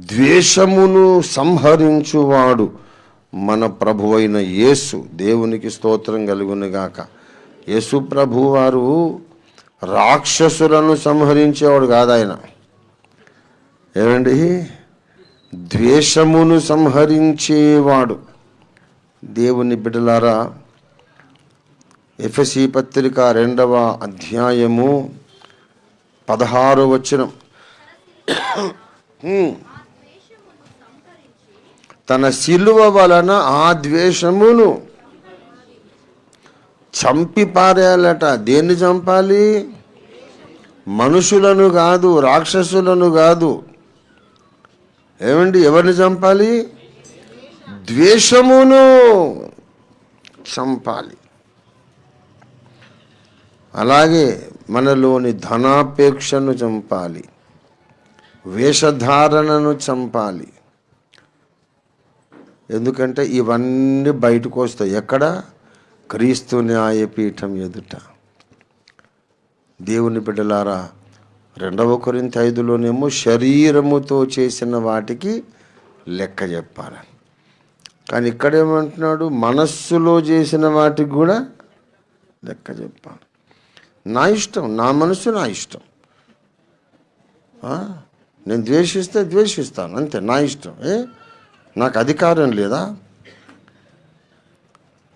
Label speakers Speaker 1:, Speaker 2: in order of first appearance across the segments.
Speaker 1: ద్వేషమును సంహరించువాడు మన ప్రభువైన యేసు. దేవునికి స్తోత్రం కలుగునుగాక. యేసు ప్రభు వారు రాక్షసులను సంహరించేవాడు కాదు ఆయన. ఏమండి? ద్వేషమును సంహరించేవాడు. దేవుని బిడ్డలారా ఎఫ్ఎసి పత్రిక రెండవ అధ్యాయము పదహారు వచనం. తన శిలువ వలన ఆ ద్వేషమును చంపి పారేయాలట. దేన్ని చంపాలి? మనుషులను కాదు రాక్షసులను కాదు. ఏమండి? ఎవరిని చంపాలి? ద్వేషమును చంపాలి. అలాగే మనలోని ధనాపేక్షను చంపాలి. వేషధారణను చంపాలి. ఎందుకంటే ఇవన్నీ బయటకు వస్తాయి. ఎక్కడ? క్రీస్తు న్యాయపీఠం ఎదుట. దేవుని బిడ్డలారా రెండవ కొరింత ఐదులోనేమో శరీరముతో చేసిన వాటికి లెక్క చెప్పాలి. కానీ ఇక్కడేమంటున్నాడు? మనస్సులో చేసిన వాటికి కూడా లెక్క చెప్పాలి. నా ఇష్టం నా మనసు నా ఇష్టం. నేను ద్వేషిస్తే ద్వేషిస్తాను అంతే నా ఇష్టం. ఏ? నాకు అధికారం లేదా?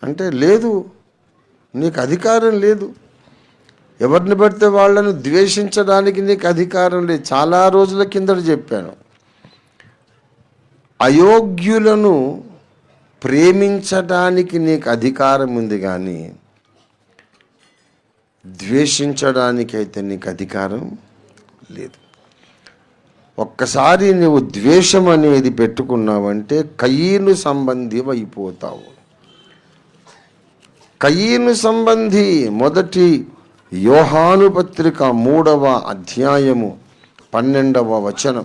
Speaker 1: అంటే లేదు. నీకు అధికారం లేదు. ఎవరిని పడితే వాళ్ళను ద్వేషించడానికి నీకు అధికారం లేదు. చాలా రోజుల కిందట చెప్పాను. అయోగ్యులను ప్రేమించడానికి నీకు అధికారం ఉంది కానీ ద్వేషించడానికైతే నీకు అధికారం లేదు. ఒక్కసారి నువ్వు ద్వేషం అనేది పెట్టుకున్నావంటే కయ్యను సంబంధి అయిపోతావు కయ్యను సంబంధి మొదటి యోహాను పత్రిక మూడవ అధ్యాయము పన్నెండవ వచనం.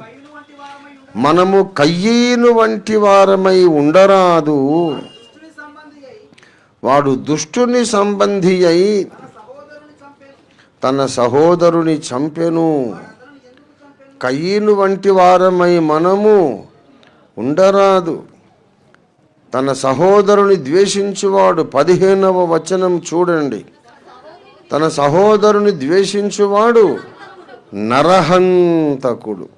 Speaker 1: మనము కయ్యను వంటి వారమై ఉండరాదు. వాడు దుష్టుని సంబంధి అయి
Speaker 2: తన సహోదరుని చంపెను.
Speaker 1: తన వంటి వారమై మనము ఉండరాదు. తన సహోదరుని ద్వేషించువాడు పదిహేనవ వచనం చూడండి. తన సహోదరుని ద్వేషించువాడు నరహంతకుడు.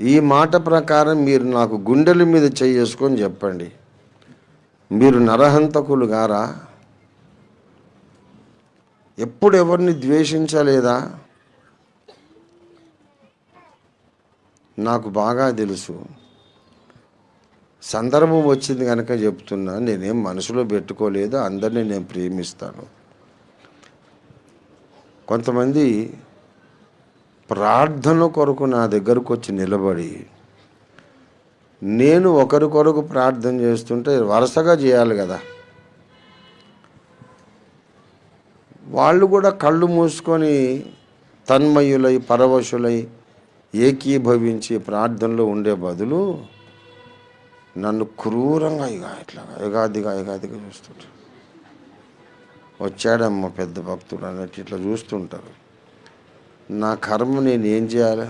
Speaker 1: ఈ మాట ప్రకారం మీరు నాకు గుండెల మీద చేసుకొని చెప్పండి. మీరు నరహంతకులు గారా? ఎప్పుడు ఎవరిని ద్వేషించలేదా? నాకు బాగా తెలుసు. సందర్భం వచ్చింది కనుక చెప్తున్నా నేనేం మనసులో పెట్టుకోలేదు అందరినీ నేను ప్రేమిస్తాను. కొంతమంది ప్రార్థన కొరకు నా దగ్గరకు వచ్చి నిలబడి నేను ఒకరి కొరకు ప్రార్థన చేస్తుంటే వరుసగా చేయాలి కదా. వాళ్ళు కూడా కళ్ళు మూసుకొని తన్మయులై పరవశులై ఏకీభవించి ప్రార్థనలో ఉండే బదులు నన్ను క్రూరంగా ఇక ఇట్లా యుగాదిగా యుగాదిగా చూస్తుంటారు. వచ్చాడమ్మ పెద్ద భక్తుడు అన్నట్టు ఇట్లా చూస్తుంటారు. నా కర్మ నేను ఏం చేయాలి?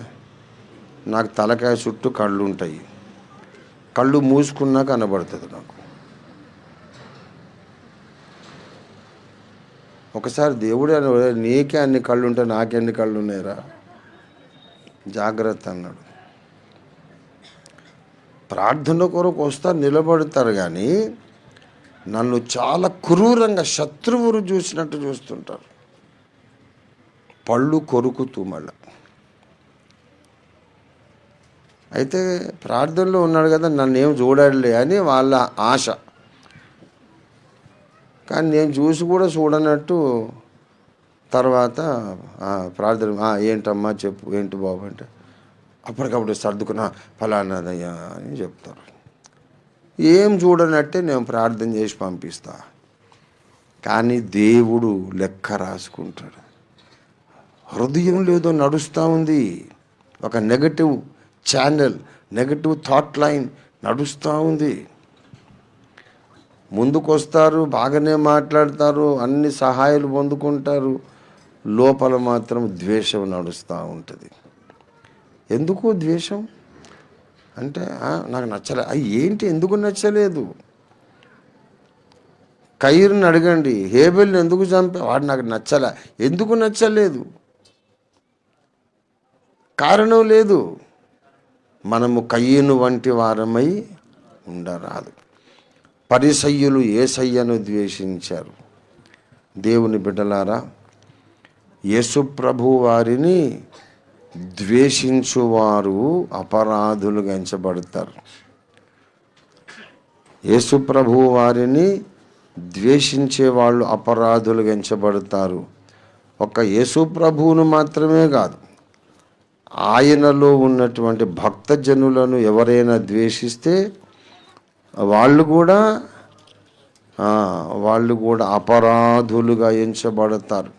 Speaker 1: నాకు తలకాయ చుట్టూ కళ్ళు ఉంటాయి. కళ్ళు మూసుకున్నా కనబడుతుంది నాకు. ఒకసారి దేవుడే నీకే అన్ని కళ్ళు ఉంటే నాకెన్ని కళ్ళు ఉన్నాయిరా? జాగ్రత్త అన్నాడు ప్రార్థన కొరకు వస్తారు నిలబడతారు కానీ నన్ను చాలా క్రూరంగా శత్రువులు చూసినట్టు చూస్తుంటారు. పళ్ళు కొరుకుతూ మళ్ళా. అయితే ప్రార్థనలో ఉన్నాడు కదా నన్ను ఏం చూడలే అని వాళ్ళ ఆశ. కానీ నేను చూసి కూడా చూడనట్టు తర్వాత ప్రార్థన ఏంటమ్మా చెప్పు ఏంటి బాబు అంటే అప్పటికప్పుడు సర్దుకున్న ఫలానాదయ్యా అని చెప్తారు. ఏం చూడనట్టే నేను ప్రార్థన చేసి పంపిస్తా. కానీ దేవుడు లెక్క రాసుకుంటాడు. హృదయం లేదో నడుస్తూ ఉంది. ఒక negative channel negative thought line నడుస్తూ ఉంది. ముందుకొస్తారు బాగానే మాట్లాడతారు అన్ని సహాయాలు పొందుకుంటారు. లోపల మాత్రం ద్వేషం నడుస్తూ ఉంటుంది. ఎందుకు ద్వేషం? అంటే నాకు నచ్చలే. అవి ఏంటి? ఎందుకు నచ్చలేదు? కైరుని అడగండి. హేబెల్ని ఎందుకు చంపా? వాడు నాకు నచ్చలే. ఎందుకు నచ్చలేదు? కారణం లేదు. మనము కయ్యను వంటి వారమై ఉండరాదు. పరిసయ్యులు ఏసయ్యను ద్వేషించారు. దేవుని బిడ్డలారా యేసుప్రభు వారిని ద్వేషించువారు అపరాధులు ఎంచబడతారు యేసుప్రభు వారిని ద్వేషించే వాళ్ళు అపరాధులు ఎంచబడతారు ఒక యేసుప్రభువును మాత్రమే కాదు ఆయనలో ఉన్నటువంటి భక్తజనులను ఎవరైనా ద్వేషిస్తే వాళ్ళు కూడా వాళ్ళు కూడా అపరాధులుగా ఎంచబడతారు.